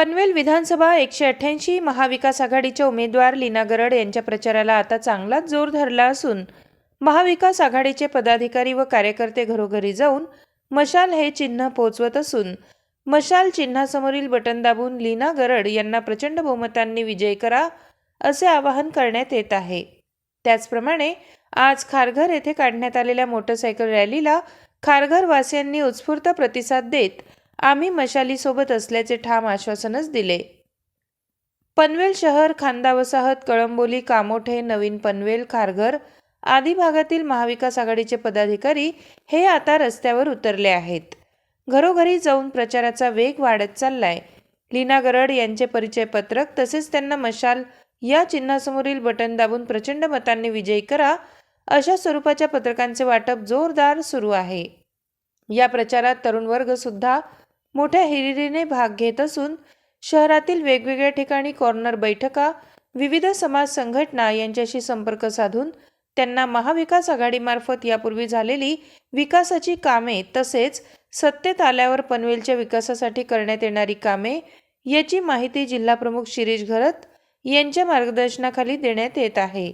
पनवेल विधानसभा एकशे अठ्ठ्याऐंशी महाविकास आघाडीच्या उमेदवार लीना गरड यांच्या प्रचाराला आता चांगलाच जोर धरला असून महाविकास आघाडीचे पदाधिकारी व कार्यकर्ते घरोघरी जाऊन मशाल हे चिन्ह पोचवत असून मशाल चिन्हासमोरील बटन दाबून लीना गरड यांना प्रचंड बहुमतांनी विजय करा असे आवाहन करण्यात येत आहे. त्याचप्रमाणे आज खारघर येथे काढण्यात आलेल्या मोटरसायकल रॅलीला खारघरवासियांनी उत्स्फूर्त प्रतिसाद देत आम्ही मशालीसोबत असल्याचे ठाम आश्वासनच दिले. पनवेल शहर खांदा वसाहत कळंबोली कामोठे नवीन पनवेल खारघर आदी भागातील महाविकास आघाडीचे पदाधिकारी हे आता रस्त्यावर उतरले आहेत. घरोघरी जाऊन प्रचाराचा वेग वाढत चाललाय. लीना गरड यांचे परिचय पत्रक तसेच त्यांना मशाल या चिन्हासमोरील बटन दाबून प्रचंड मतांनी विजयी करा अशा स्वरूपाच्या पत्रकांचे वाटप जोरदार सुरू आहे. या प्रचारात तरुण वर्ग सुद्धा मोठ्या हिरिरीने भाग घेत असून शहरातील वेगवेगळ्या ठिकाणी कॉर्नर बैठका विविध समाज संघटना यांच्याशी संपर्क साधून त्यांना महाविकास आघाडीमार्फत यापूर्वी झालेली विकासाची कामे तसेच सत्तेत आल्यावर पनवेलच्या विकासासाठी करण्यात येणारी कामे याची माहिती जिल्हाप्रमुख शिरीष घरत यांच्या मार्गदर्शनाखाली देण्यात येत आहे.